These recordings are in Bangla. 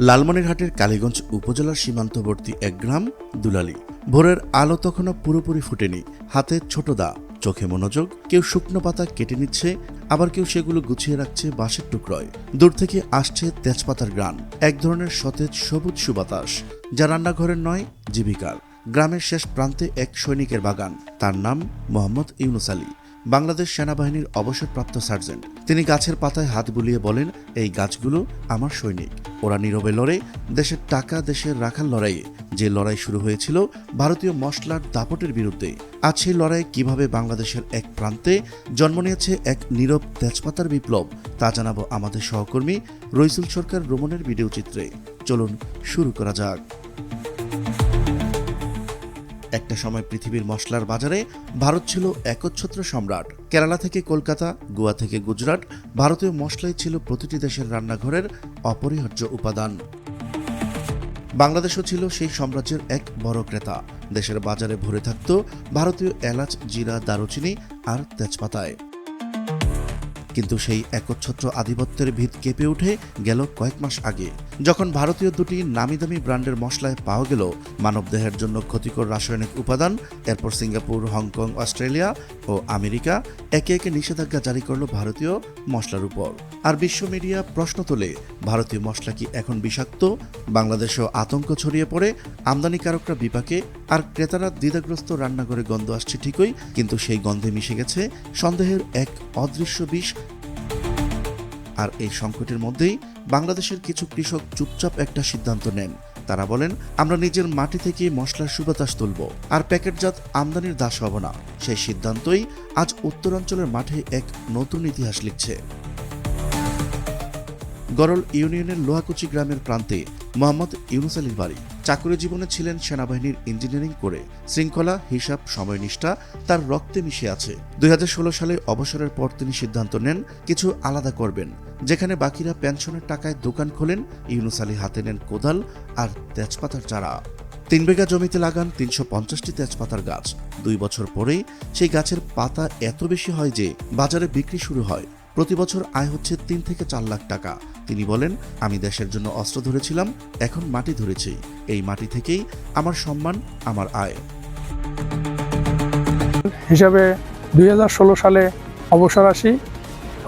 লালমনিরহাটের কালীগঞ্জ উপজেলার সীমান্তবর্তী এক গ্রাম, দুলালি। ভোরের আলো তখনও পুরোপুরি ফুটেনি। হাতে ছোট দা, চোখে মনোযোগ, কেউ শুকনো পাতা কেটে নিচ্ছে, আবার কেউ সেগুলো গুছিয়ে রাখছে বাঁশের টুকরোয়। দূর থেকে আসছে তেজপাতার গ্রান, এক ধরনের সতেজ সবুজ সুবাতাস, যা রান্নাঘরের নয়, জীবিকার। গ্রামের শেষ প্রান্তে এক সৈনিকের বাগান, তার নাম মোহাম্মদ ইউনুস আলী। বাংলাদেশ সেনাবাহিনীর অবসরপ্রাপ্ত সার্জেন্ট। তিনি গাছের পাতায় হাত বুলিয়ে বলেন, এই গাছগুলো আমার সৈনিক। ওরা নীরবে লড়ে দেশের টাকা দেশের রাখার লড়াইয়ে। যে লড়াই শুরু হয়েছিল ভারতীয় মশলার দাপটের বিরুদ্ধে। আজ সেই লড়াই কীভাবে বাংলাদেশের এক প্রান্তে জন্ম নিয়েছে এক নীরব তেজপাতার বিপ্লব, তা জানাব আমাদের সহকর্মী রইসুল সরকার রোমনের ভিডিও চিত্রে। চলুন, শুরু করা যাক। একটা সময় পৃথিবীর মশলার বাজারে ভারত ছিল একচ্ছত্র সম্রাট। কেরালা থেকে কলকাতা, গোয়া থেকে গুজরাট, ভারতীয় মশলাই ছিল প্রতিটি দেশের রান্নাঘরের অপরিহার্য উপাদান। বাংলাদেশও ছিল সেই সাম্রাজ্যের এক বড় ক্রেতা। দেশের বাজারে ভরে থাকত ভারতীয় এলাচ, জিরা, দারুচিনি আর তেজপাতায়। কিন্তু সেই একচ্ছত্র আধিপত্যের ভিত কেঁপে উঠে গেল কয়েক মাস আগে। যখন ভারতীয় দুটি নামি দামি ব্র্যান্ডের মশলায় পাওয়া গেল, মানবদেহের জন্য ক্ষতিকর রাসায়নিক উপাদান, এরপর সিঙ্গাপুর, হংকং, অস্ট্রেলিয়া ও আমেরিকা একে একে নিষেধাজ্ঞা জারি করল ভারতীয় মশলার উপর। আর বিশ্ব মিডিয়া প্রশ্ন তোলে, ভারতীয় মশলা কি এখন বিষাক্ত? বাংলাদেশেও আতঙ্ক ছড়িয়ে পড়ে, আমদানিকারকরা বিপাকে আর ক্রেতারা দ্বিধাগ্রস্ত রান্নাঘরে গন্ধ আসছে ঠিকই, কিন্তু সেই গন্ধে মিশে গেছে সন্দেহের এক অদৃশ্য বিষ। আর এই সংকটের মধ্যেই বাংলাদেশের কিছু কৃষক চুপচাপ একটা সিদ্ধান্ত নেন। তারা বলেন, আমরা নিজের মাটি থেকে মশলার সুবাতাস তুলব, আর প্যাকেটজাত আমদানির দাস হব না। সেই সিদ্ধান্তই আজ উত্তরাঞ্চলের মাঠে এক নতুন ইতিহাস লিখছে। গরল ইউনিয়নের লোহাকুচি গ্রামের প্রান্তে মোহাম্মদ ইউনুস আলীর বাড়ি। চাকরি জীবনে ছিলেন সেনাবাহিনীর ইঞ্জিনিয়ারিং করে। শৃঙ্খলা, হিসাব, সময়নিষ্ঠা, তার রক্তে মিশে আছে। দুই হাজার ষোলো সালে অবসরের পর তিনি সিদ্ধান্ত নেন, কিছু আলাদা করবেন। যেখানে বাকিরা পেনশনের টাকায় দোকান খোলেন, ইউনুস আলী হাতে নেন কোদাল আর তেজপাতার চারা। তিন বিঘা জমিতে লাগান তিনশো পঞ্চাশটি তেজপাতার গাছ। দুই বছর পরেই সেই গাছের পাতা এত বেশি হয় যে বাজারে বিক্রি শুরু হয়। প্রতি বছর আয় হচ্ছে তিন থেকে চার লাখ টাকা। তিনি বলেন, আমি দেশের জন্য অস্ত্র ধরেছিলাম, এখন মাটি ধরেছি। এই মাটি থেকেই আমার সম্মান, আমার আয়। হিসাবে দুই হাজার ষোলো সালে অবসর আসি।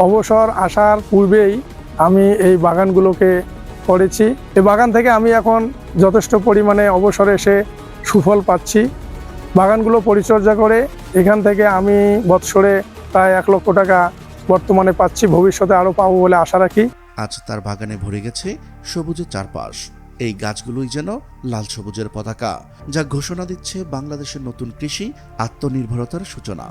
অবসর আসার পূর্বেই আমি এই বাগানগুলোকে করেছি। এই বাগান থেকে আমি এখন যথেষ্ট পরিমাণে অবসরে এসে সুফল পাচ্ছি। বাগানগুলো পরিচর্যা করে এখান থেকে আমি বৎসরে প্রায় এক লক্ষ টাকা বর্তমানে পাচ্ছি, ভবিষ্যতে আরও পাবো বলে আশা রাখি। আজ তার বাগানে ভরে গেছে সবুজের চারপাশ। এই গাছগুলোই যেন লাল সবুজের পতাকা, যা ঘোষণা দিচ্ছে বাংলাদেশের নতুন কৃষি আত্মনির্ভরতার সূচনা।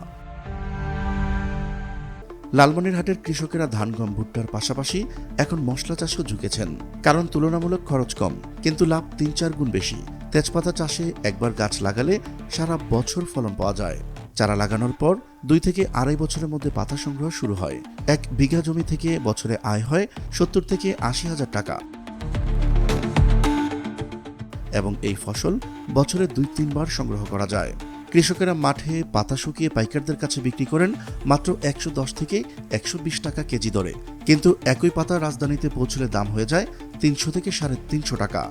লালমনিরহাটের কৃষকেরা ধান, গম, ভুট্টার পাশাপাশি এখন মশলা চাষও ঝুঁকেছেন। কারণ তুলনামূলক খরচ কম, কিন্তু লাভ তিন চার গুণ বেশি। তেজপাতা চাষে একবার গাছ লাগালে সারা বছর ফলন পাওয়া যায়। চারা লাগানোর পর দুই থেকে আড়াই বছরের মধ্যে পাতা সংগ্রহ শুরু হয়। এক বিঘা জমি থেকে বছরে আয় হয় সত্তর থেকে আশি হাজার টাকা। এবং এই ফসল বছরে দুই তিনবার সংগ্রহ করা যায়। কৃষকেরা মাঠে পাতা শুকিয়ে পাইকারদের কাছে বিক্রি করেন মাত্র একশো দশ থেকে একশো বিশ টাকা কেজি দরে। কিন্তু একই পাতা রাজধানীতে পৌঁছলে দাম হয়ে যায় তিনশো থেকে সাড়ে তিনশো টাকা।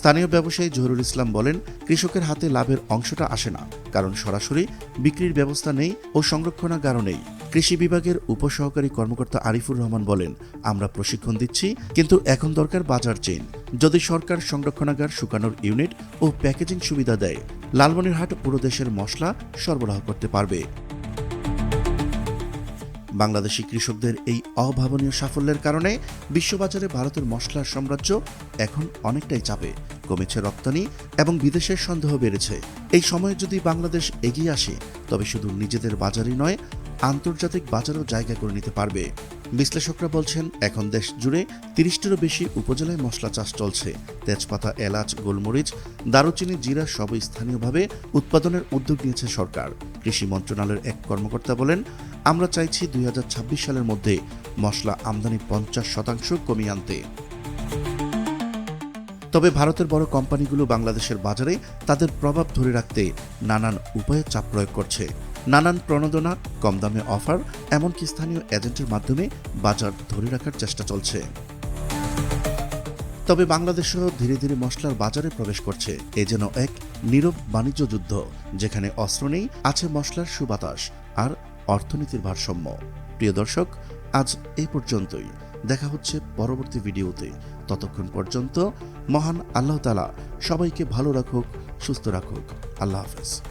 স্থানীয় ব্যবসায়ী জহুরুল ইসলাম বলেন, কৃষকের হাতে লাভের অংশটা আসে না, কারণ সরাসরি বিক্রির ব্যবস্থা নেই ও সংরক্ষণাগারও নেই। কৃষি বিভাগের উপসহকারী কর্মকর্তা আরিফুর রহমান বলেন, আমরা প্রশিক্ষণ দিচ্ছি, কিন্তু এখন দরকার বাজার চেইন। যদি সরকার সংরক্ষণাগার শুকানোর ইউনিট ও প্যাকেজিং সুবিধা দেয়, লালমনিরহাট পুরো দেশের মশলা সরবরাহ করতে পারবে। বাংলাদেশি কৃষকদের এই অভাবনীয় সাফল্যের কারণে বিশ্ববাজারে ভারতের মশলার সাম্রাজ্য এখন অনেকটাই চাপে। কমেছে রপ্তানি এবং বিদেশের সন্দেহ বেড়েছে। এই সময়ে যদি বাংলাদেশ এগিয়ে আসে, তবে শুধু নিজেদের বাজারই নয়, আন্তর্জাতিক বাজারও জায়গা করে নিতে পারবে। বিশ্লেষকরা বলছেন, এখন দেশ জুড়ে তিরিশটিরও বেশি উপজেলায় মশলা চাষ চলছে। তেজপাতা, এলাচ, গোলমরিচ, দারুচিনি, জিরা সবই স্থানীয়ভাবে উৎপাদনের উদ্যোগ নিয়েছে সরকার। কৃষি মন্ত্রণালয়ের এক কর্মকর্তা বলেন, আমরা চাইছি দুই হাজার ছাব্বিশ সালের মধ্যে মশলা আমদানি পঞ্চাশ শতাংশ কমিয়ে আনতে। তবে ভারতের বড় কোম্পানিগুলো বাংলাদেশের বাজারে তাদের প্রভাব ধরে রাখতে নানান উপায়ে চাপ প্রয়োগ করছে। নানান প্রণোদনা, কম দামে অফার, এমনকি স্থানীয় এজেন্টের মাধ্যমে বাজার ধরে রাখার চেষ্টা চলছে। তবে বাংলাদেশও ধীরে ধীরে মশলার বাজারে প্রবেশ করছে। এ যেন এক নীরব বাণিজ্য যুদ্ধ, যেখানে অস্ত্র নেই, আছে মশলার সুবাতাস আর অর্থনীতির ভারসাম্য। প্রিয় দর্শক, আজ এই পর্যন্তই। দেখা হচ্ছে পরবর্তী ভিডিওতে। ততক্ষণ পর্যন্ত মহান আল্লাহ তালা সবাইকে ভালো রাখুক, সুস্থ রাখুক। আল্লাহ হাফেজ।